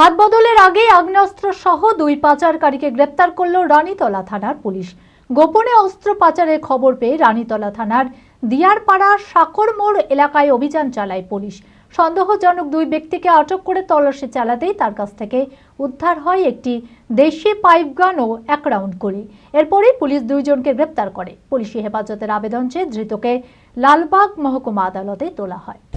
হাত বদলের আগে আগ্নেয়াস্ত্র সহ দুই পাচারকারীকে গ্রেপ্তার করল রানীতলা থানার পুলিশ। গোপনে অস্ত্র পাচারের খবর পেয়ে রানীতলা থানার দিয়ারপাড়া সাকর মোড় এলাকায় অভিযান চালায় পুলিশ। সন্দেহজনক দুই ব্যক্তিকে আটক করে তল্লাশি চালাতেই তার কাছ থেকে উদ্ধার হয় একটি দেশি পাইপগান ও এক রাউন্ড গুলি। এরপরেই পুলিশ দুইজনকে গ্রেপ্তার করে। পুলিশি হেফাজতের আবেদন চেয়ে ধৃতকে লালবাগ মহকুমা আদালতে তোলা হয়।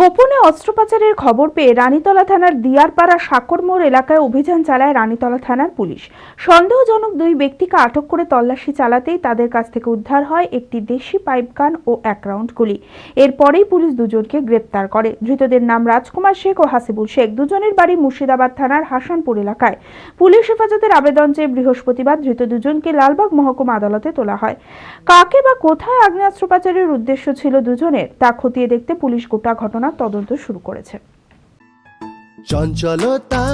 গোপনে অস্ত্র পাচারের খবর পেয়ে রানীতলা থানার দিয়ারপাড়া সাকরমোড় এলাকায় অভিযান চালায় রানীতলা থানার পুলিশ। সন্দেহজনক দুই ব্যক্তিকে আটক করে তল্লাশি চালাতেই তাদের কাছ থেকে উদ্ধার হয় একটি দেশি পাইপগান ও এক রাউন্ড গুলি। এরপরেই পুলিশ দুজনকে গ্রেপ্তার করে। ধৃতদের নাম রাজকুমার শেখ ও হাসিবুল শেখ। দুজনের বাড়ি মুর্শিদাবাদ থানার হাসানপুর এলাকায়। পুলিশ হেফাজতের আবেদন চেয়ে বৃহস্পতিবার ধৃত দুজনকে লালবাগ মহকুমা আদালতে তোলা হয়। কাকে বা কোথায় আগ্নেয়াস্ত্র পাচারের উদ্দেশ্য ছিল দুজনের, তা খতিয়ে দেখতে পুলিশ গোটা থানা তদন্ত শুরু করেছে। চঞ্চলতা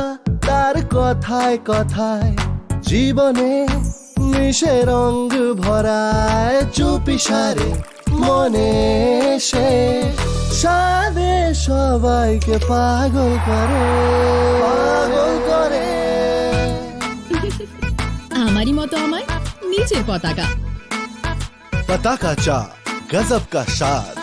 তার কথায় কথায় জীবনে মিশে রঙ ভরায় চুপিসারে মনে সে। সাদে সবাইকে পাগল করে পাগল করে। আমারই মতো আমার নিজের পতাকা। পতাকা চা গজব কা স্বাদ